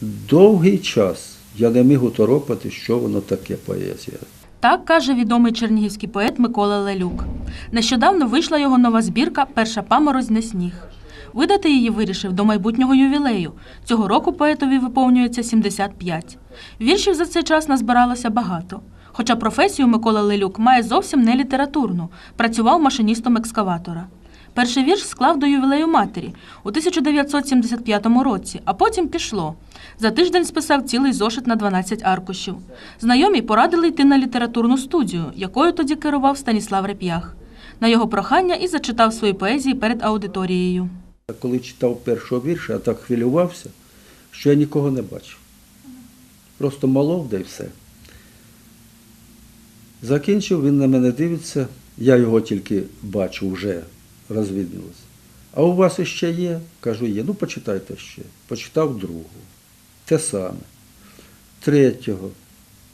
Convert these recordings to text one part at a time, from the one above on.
довгий час я не міг уторопати, що воно таке поезія. Так каже відомий чернігівський поет Микола Лелюк. Нещодавно вийшла його нова збірка Перша паморозь не сніг. Видати її вирішив до майбутнього ювілею. Цього року поетові виповнюється 75. Віршів за цей час назбиралося багато. Хоча професію Микола Лелюк має зовсім не літературну, працював машиністом екскаватора. Перший вірш склав до ювілею матері у 1975 році, а потім пішло. За тиждень списав цілий зошит на 12 аркушів. Знайомі порадили йти на літературну студію, якою тоді керував Станіслав Реп'ях. На його прохання і зачитав свої поезії перед аудиторією. Коли читав першого вірша, я так хвилювався, що я нікого не бачив. Просто молов, да й все. Закінчив, він на мене дивиться, я його тільки бачу вже, розвіднилось. А у вас іще є? Кажу, є. Ну, почитайте ще. Почитав другого. Те саме. Третього.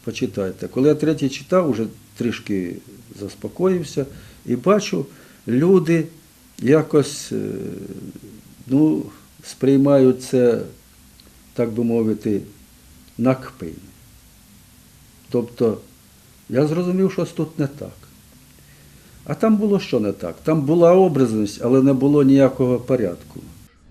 Почитайте. Коли я третій читав, вже трішки заспокоївся і бачу, люди якось е, ну, сприймають це, так би мовити, на кпин. Тобто я зрозумів, що тут не так. А там було що не так? Там була образність, але не було ніякого порядку.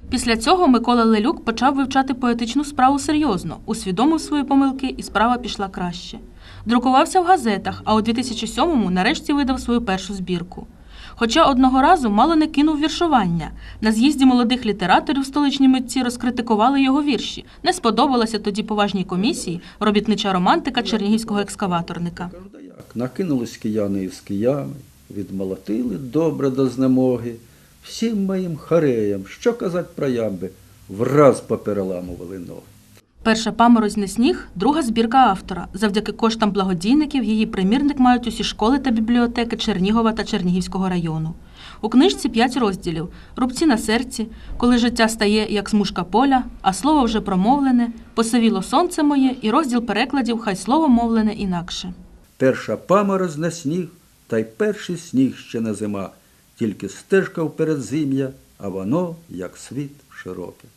Після цього Микола Лелюк почав вивчати поетичну справу серйозно, усвідомив свої помилки, і справа пішла краще. Друкувався в газетах, а у 2007-му нарешті видав свою першу збірку. Хоча одного разу мало не кинув віршування. На з'їзді молодих літераторів столичні митці розкритикували його вірші. Не сподобалося тоді поважній комісії робітнича романтика чернігівського екскаваторника. Накинулись кияни із киями, відмолотили добре до знемоги. Всім моїм хареям, що казать про ямби, враз попереламували ноги. Перша паморозь не сніг, друга збірка автора. Завдяки коштам благодійників її примірник мають усі школи та бібліотеки Чернігова та Чернігівського району. У книжці п'ять розділів: рубці на серці, коли життя стає як смужка поля, а слово вже промовлене, посивіло сонце моє і розділ перекладів Хай слово мовлене інакше. Перша паморозь на сніг, та й перший сніг ще не зима, тільки стежка вперед зим'я, а воно, як світ широкий.